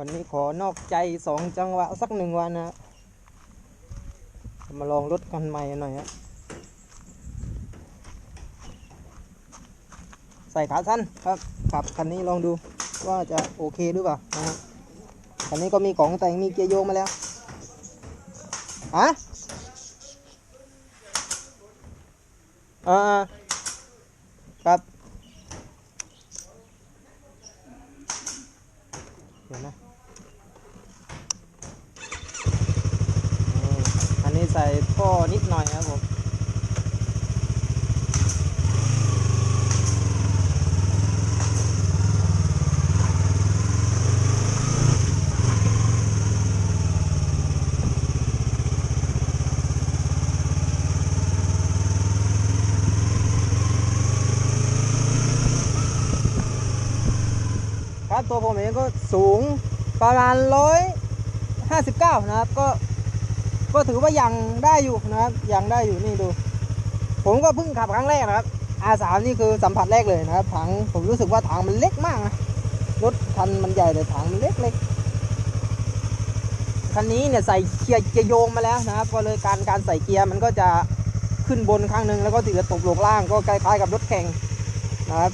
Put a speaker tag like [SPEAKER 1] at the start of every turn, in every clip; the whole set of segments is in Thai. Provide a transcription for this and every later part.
[SPEAKER 1] วันนี้ขอนอกใจสองจังหวะสักหนึ่งวันนะมาลองรถกันใหม่หน่อยฮะใส่ขาสั้นครับขับคันนี้ลองดูว่าจะโอเคหรือเปล่านะฮะคันนี้ก็มีของแต่งมีเกียร์โยงมาแล้วฮะอ่าครับ เดี๋ยวนะนี่อั นี้ใส่ท่อนิดหน่อยครับผมครับตัวผมเองก็สูงประมาณร้อยห้าสิบเก้านะครับ ก็ ก็ถือว่ายังได้อยู่นะครับยังได้อยู่นี่ดู ผมก็เพิ่งขับครั้งแรกนะครับ R3 นี่คือสัมผัสแรกเลยนะครับถังผมรู้สึกว่าถังมันเล็กมากนะรถคันมันใหญ่แต่ถังมันเล็กเล็กคันนี้เนี่ยใส่เกียร์เกียร์โยงมาแล้วนะครับ ก็เลยการการใส่เกียร์มันก็จะขึ้นบนข้างหนึงแล้วก็ติดตกลงล่างก็คล้ายๆกับรถแข่งนะครับ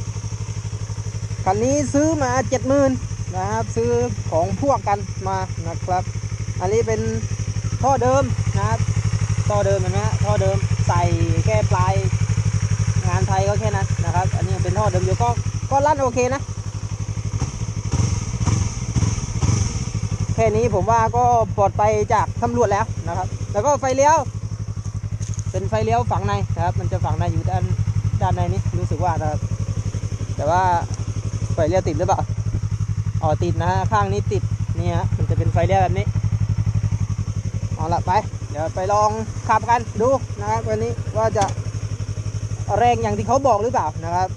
[SPEAKER 1] คันนี้ซื้อมาเจ็ดหมื่นนะครับ ซื้อของพวกกันมานะครับ อันนี้เป็น ท่อเดิมนะครับท่อเดิมเห็นไหมฮะท่อเดิมใส่แค่ปลายงานไทยก็แค่นั้นนะครับ อันนี้เป็นท่อเดิมอยู่ก็ก็ลั่นโอเคนะ แค่นี้ผมว่าก็ปลอดภัยจากตำรวจแล้วนะครับ แล้วก็ไฟเลี้ยว เป็นไฟเลี้ยวฝั่งในนะครับ มันจะฝั่งในอยู่ด้านด้านในนี้รู้สึกว่านะครับ แต่ว่าไฟเลี้ยวติดหรือเปล่าอ๋อติดนะฮะข้างนี้ติดนี่ฮะมันจะเป็นไฟเลี้ยวแบบนี้ เอาละไป เดี๋ยวไปลองขับกันดูนะครับวันนี้ว่าจะแรงอย่างที่เขาบอกหรือเปล่านะครับ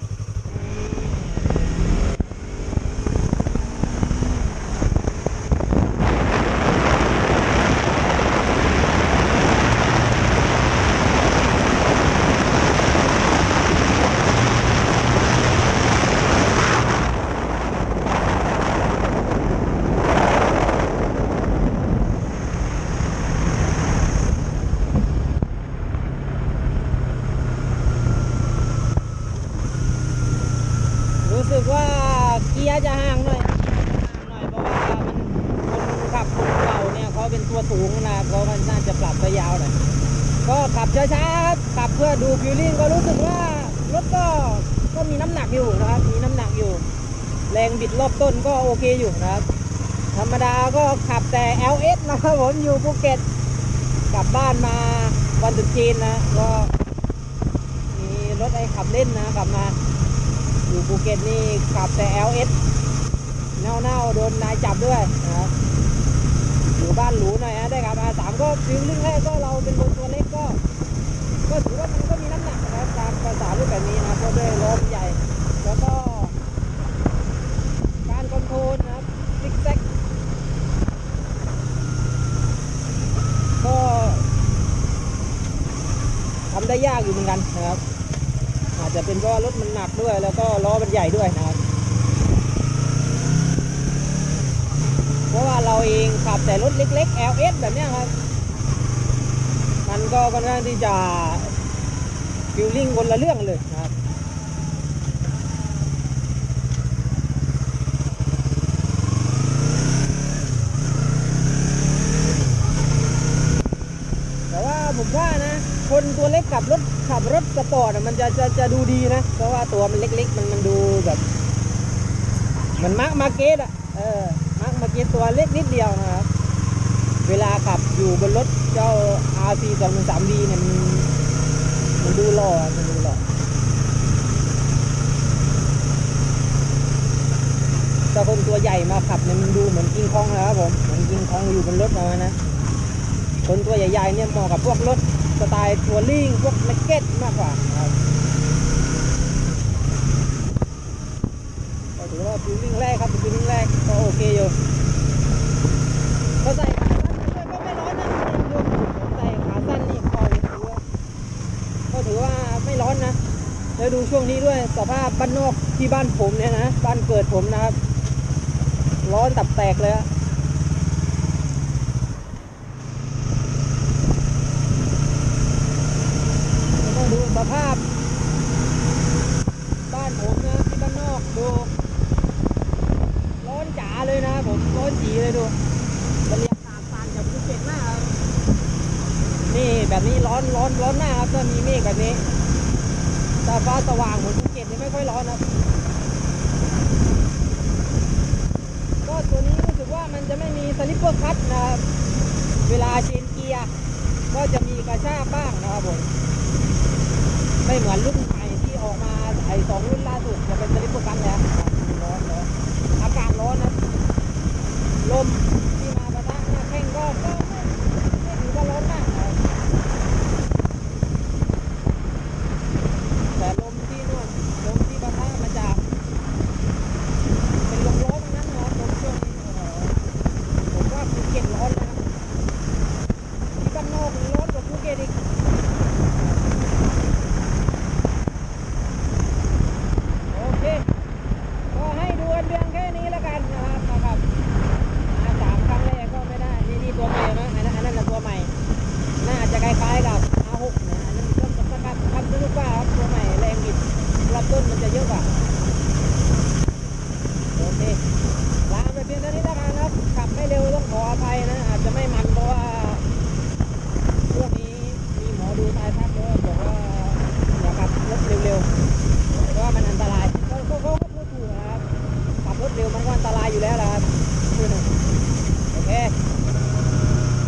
[SPEAKER 1] รู้สึกว่าเกียร์จะห่างหน่อยห่างหน่อยเพราะว่ามันคนขับคนเก่าเนี่ยเขาเป็นตัวสูงนะครับเขามันน่าจะปรับระยาวหน่อยก็ขับ ช้าๆครับขับเพื่อดูฟิลลิ่งก็รู้สึกว่ารถก็ก็มีน้ำหนักอยู่นะครับ มีน้ำหนักอยู่ แรงบิดรอบต้นก็โอเคอยู่นะครับ ธรรมดาก็ขับแต่ LS นะครับผมอยู่ภูเก็ตกลับบ้านมาวันตรุษจีนนะ ก็มีรถไอ้ขับเล่นนะกลับมา อยู่ภูเก็ตนี่ขับแต่ LS เน่าๆโดนนายจับด้วยนะครับอยู่บ้านหรูหน่อยฮะได้ขับ R3 ก็ฟิลลิ่งแรกก็เราเป็นคนตัวเล็กก็ ก็ถือว่ามันก็มีน้ำหนักนะครับตามภาษารูปแบบนี้นะเพราะด้วยล้อมนใหญ่ แล้วก็ การคอนโทรลนะครับซิกแซกก็ทำได้ยากอยู่เหมือนกันนะครับ อาจจะเป็นเพราะรถมันหนักด้วย แล้วก็ล้อมันใหญ่ด้วยนะครับเพราะว่าเราเองขับแต่รถเล็ก ๆ LS แบบนี้ครับ มันก็ค่อนข้างที่จะฟิลลิ่งคนละเรื่องเลยนะครับแต่ว่าผมว่านะ คนตัวเล็กขับรถขับรถสปอร์ตอะมันจะจะจะดูดีนะ เพราะว่าตัวมันเล็กๆ มันมันดูแบบมันมาร์กมาเกตอะ เออมาร์กมาเกตตัวเล็กนิดเดียวนะครับ เวลาขับอยู่บนรถเจ้า RC 2 1 3 D เนี่ยมันมันดูหล่ออะมันดูหล่อถ้าคนตัวใหญ่มาขับเนี่ยมันดูเหมือนกิ้งคองนะครับผมเหมือนกิ้งคองอยู่บนรถมานะคนตัวใหญ่ๆเนี่ยเหมาะกับพวกรถสไตล์ทัวริงพวกนักเก็ตมากกว่าครับก็ถือว่าฟิลลิ่งแรกครับฟิลลิ่งแรกก็โอเคอยู่ก็ใส่ขาสั้น ช่วงนี้ด้วยสภาพบ้านนอกที่บ้านผมเนี่ยนะ บ้านเกิดผมนะครับ ร้อนตับแตกเลยอะต้ดูสภาพ บ้านผมนะที่บ้านนอกดู ร้อนจ๋าเลยนะผมร้อนจีเลยดูรรยากาศต่างจากภูเก็ตมากนี่แบบนี้ร้อนร้อนร้อนมากครับถ้มีเมฆแบบนี้ แต่ฟ้าสว่างหมือนภูเก็ตนี่ไม่ค่อยร้อนครับก็ตัวนี้รู้สึกว่ามันจะไม่มีสลิปเปอร์คัทนะครับ เวลาเชนเกียร์ก็จะมีกระชากบ้างนะครับผมไม่เหมือนรุ่นใหม่ที่ออกมาไอสองรุ่นล่าสุดจะเป็นสลิปเปอร์คัทแล้วร้อนร้อนอากาศร้อนนะ ลมที่มาปะทะหน้าแข้งก็ก็ไม่ไม่ถือว่าร้อนมากนะครับแต่ลมที่นู่นลมที่ปะทะมาจากเป็นลมร้อนทั้งนั้นนะครับลมช่วงนี้โอ้โหผมว่าภูเก็ตร้อนเลยนะที่บ้านนอกนี่ร้อนกว่าภูเก็ตอีกโอเค ก็ให้ดูกันเพียงแค่นี้แล้วกันนะครับนะครับ มาสามครั้งแรกก็ไม่ได้ นี่นี่ตัวใหม่นะอันนั้นอันนั้นนะตัวใหม่ น่าจะคล้ายๆกับ R6 นะอันนั้นเครื่องสกัดทำสนุกกว่าครับตัวใหม่แรงบิดรับต้นมันจะเยอะกว่า โอเค ลาไปเพียงเท่านี้แล้วกันครับ ขับไม่เร็วต้องขออภัยนะ อาจจะไม่มันเพราะว่าช่วงนี้มีหมอดูตายทักด้วยบอกว่าอย่าขับรถเร็วๆ เพราะว่ามันอันตรายเขาเขาเขาก็พูดถูกนะครับขับรถเร็วมันก็อันตรายอยู่แล้วล่ะครับ โอเค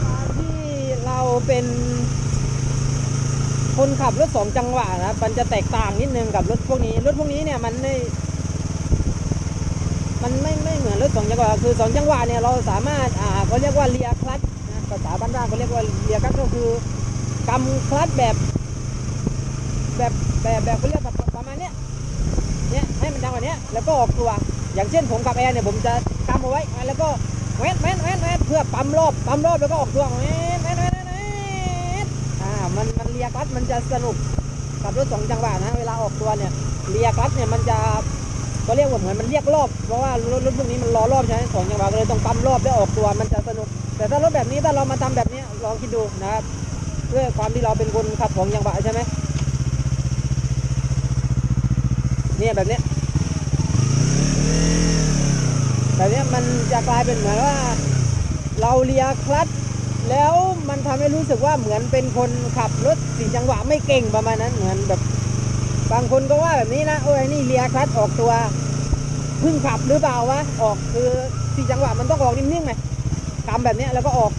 [SPEAKER 1] การที่เราเป็นับรถสองจังหวะนะครับมันจะแตกต่างนิดนึงกับรถพวกนี้ รถพวกนี้เนี่ยมันไม่ มันไม่ไม่เหมือนรถสองจังหวะ คือสองจังหวะเนี่ยเราสามารถ อ่าเขาเรียกว่าเลียคลัตช์นะภาษาบ้านๆเขาเรียกว่าเลียคลัตช์ก็คือกำคลัตช์แบบ แบบแบบแบบเขาเรียกแบบประมาณเนี้ย เนี่ยให้มันดังกว่านี้แล้วก็ออกตัว อย่างเช่นผมกับแอร์เนี่ยผมจะกำเอาไว้ แล้วก็แวดแวดแวดแวดเพื่อปั๊มรอบ ปั๊มรอบแล้วก็ออกตัวแวดแวดแวดแวดแวดอ่า มันมันเลียคลัตช์มันจะสนุกกับรถสองจังหวะนะเวลาออกตัวเนี่ยเลียคลัตช์เนี่ยมันจะก็เรียกว่าเหมือนมันเรียกรอบเพราะว่ารถรถพวกนี้มันรอรอบใช่ไหมสองจังหวะก็เลยต้องปั๊มรอบแล้วออกตัวมันจะสนุก แต่ถ้ารถแบบนี้ถ้าเรามาทำแบบนี้ลองคิดดูนะครับเพื่อความที่เราเป็นคนขับสองจังหวะใช่ไหมเนี่ยแบบนี้แบบนี้มันจะกลายเป็นเหมือนว่า เราเลียคลัตช์ แล้วมันทำให้รู้สึกว่าเหมือนเป็นคนขับรถสี่จังหวะไม่เก่งประมาณนั้นเหมือนแบบ บางคนก็ว่าแบบนี้นะโอ้ยนี่เลียคลัตออกตัวพิ่งขับหรือเปล่าวะออกคือสี่จังหวะมันต้องออกนิ่มๆไงกำแบบนี้แล้วก็ออก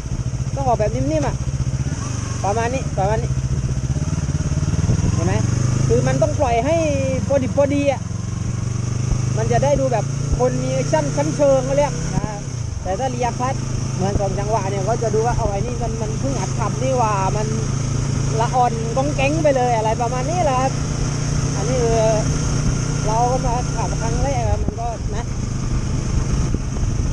[SPEAKER 1] ต้องออกแบบนิ่มๆอะประมาณนี้ประมาณนี้เห็นไหมคือมันต้องปล่อยให้พอดีพอดีอะมันจะได้ดูแบบคนมีแอคชั่นชั้นเชิงเขาเรียกนะแต่ถ้าเรียคลัต เหมือนสองจังหวะเนี่ยก็จะดูว่าเอาไอ้นี่มันมันเพิ่งอัดขับนี่ว่ามันละอ่อนก้องแก๊งไปเลยอะไรประมาณนี้แหละครับอันนี้คือเราก็มาขับครั้งแรกมันก็นะ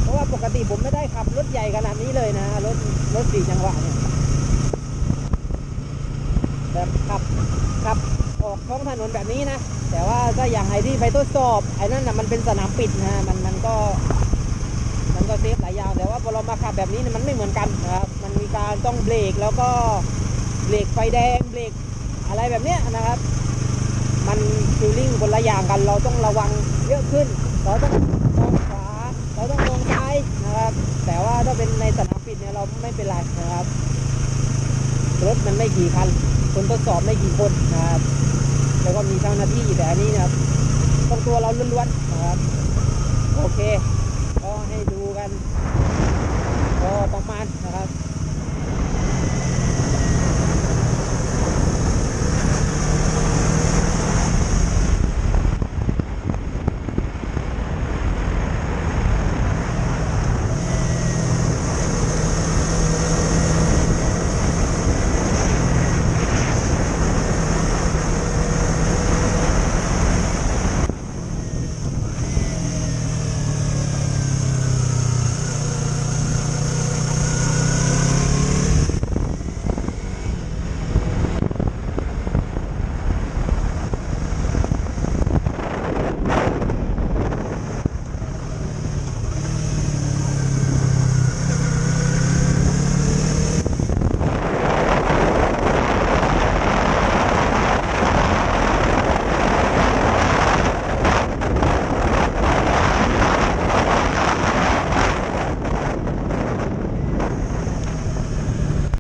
[SPEAKER 1] เพราะว่าปกติผมไม่ได้ขับรถใหญ่ขนาดนี้เลยนะรถรถสี่จังหวะเนี่ยแบบขับขับออกท้องถนนแบบนี้นะ แต่ว่าถ้าอย่างไอ้ที่ไปทดสอบไอ้นั่นนะมันเป็นสนามปิดนะมันมันก็ ก็เซฟหลายอย่างแต่ว่าพอเรามาขับแบบนี้มันไม่เหมือนกันนะครับ มันมีการต้องเบรกแล้วก็เบรกไฟแดงเบรกอะไรแบบเนี้ยนะครับ มันฟิลลิ่งคนละอย่างกัน เราต้องระวังเยอะขึ้น เราต้องมองขวา เราต้องมองซ้ายนะครับ แต่ว่าถ้าเป็นในสนามปิดเนี่ยเราไม่เป็นไรนะครับ รถมันไม่กี่คัน คนทดสอบไม่กี่คนนะครับ แล้วก็มีเจ้าหน้าที่แต่อันนี้นะครับ ต้องตัวเราล้วนๆนะครับ โอเคันพอประมาณนะครับ